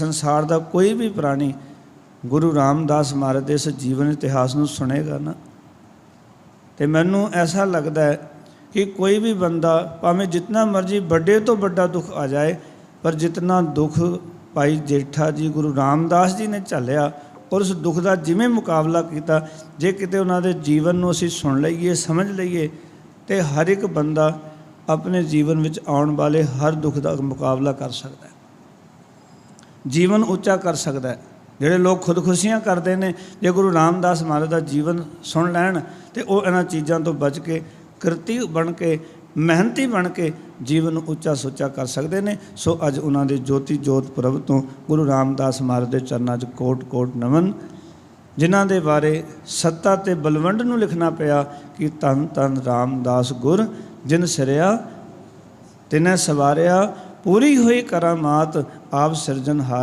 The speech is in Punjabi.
ਸੰਸਾਰ ਦਾ ਕੋਈ ਵੀ ਪ੍ਰਾਣੀ ਗੁਰੂ ਰਾਮਦਾਸ ਮਹਾਰਾਜ ਦੇ ਇਸ ਜੀਵਨ ਇਤਿਹਾਸ ਨੂੰ ਸੁਣੇਗਾ ਨਾ। ਤੇ ਮੈਨੂੰ ਐਸਾ ਲੱਗਦਾ ਹੈ ਕਿ ਕੋਈ ਵੀ ਬੰਦਾ ਭਾਵੇਂ ਜਿੰਨਾ ਮਰਜ਼ੀ ਵੱਡੇ ਤੋਂ ਵੱਡਾ ਦੁੱਖ ਆ ਜਾਏ, ਪਰ ਜਿੰਨਾ ਦੁੱਖ ਭਾਈ ਜੇਠਾ ਜੀ, ਗੁਰੂ ਰਾਮਦਾਸ ਜੀ ਨੇ ਝੱਲਿਆ ਔਰ ਉਸ ਦੁੱਖ ਦਾ ਜਿਵੇਂ ਮੁਕਾਬਲਾ ਕੀਤਾ, ਜੇ ਕਿਤੇ ਉਹਨਾਂ ਦੇ ਜੀਵਨ ਨੂੰ ਅਸੀਂ ਸੁਣ ਲਈਏ, ਸਮਝ ਲਈਏ, ਤੇ ਹਰ ਇੱਕ ਬੰਦਾ ਆਪਣੇ ਜੀਵਨ ਵਿੱਚ ਆਉਣ ਵਾਲੇ ਹਰ ਦੁੱਖ ਦਾ ਮੁਕਾਬਲਾ ਕਰ ਸਕਦਾ ਹੈ। ਜੀਵਨ ਉੱਚਾ ਕਰ ਸਕਦਾ ਹੈ। ਜਿਹੜੇ ਲੋਕ ਖੁਦਕੁਸ਼ੀਆਂ ਕਰਦੇ ਨੇ, ਜੇ ਗੁਰੂ ਰਾਮਦਾਸ ਮਹਾਰਾਜ ਦਾ ਜੀਵਨ ਸੁਣ ਲੈਣ ਤੇ ਉਹ ਇਹਨਾਂ ਚੀਜ਼ਾਂ ਤੋਂ ਬਚ ਕੇ ਕਿਰਤੀ ਬਣ ਕੇ, ਮਿਹਨਤੀ ਬਣ ਕੇ ਜੀਵਨ ਨੂੰ ਉੱਚਾ ਸੁੱਚਾ ਕਰ ਸਕਦੇ ਨੇ, ਸੋ ਅੱਜ ਉਹਨਾਂ ਦੇ ਜੋਤੀ ਜੋਤ ਪੁਰਬ ਤੋਂ ਗੁਰੂ ਰਾਮਦਾਸ ਮਹਾਰਾਜ ਦੇ ਚਰਨਾਂ 'ਚ ਕੋਟ ਕੋਟ ਨਮਨ, ਜਿਨ੍ਹਾਂ ਦੇ ਬਾਰੇ ਸੱਤਾ ਤੇ ਬਲਵੰਡ ਨੂੰ ਲਿਖਣਾ ਪਿਆ ਕਿ ਤਨ ਤਨ ਰਾਮਦਾਸ ਗੁਰ, ਜਿਨ ਸਿਰਿਆ, ਤਿਨੇ ਸਵਾਰਿਆ ਪੂਰੀ ਹੋਈ ਕਰਾਮਾਤ ਆਪ ਸਿਰਜਨਹਾਰ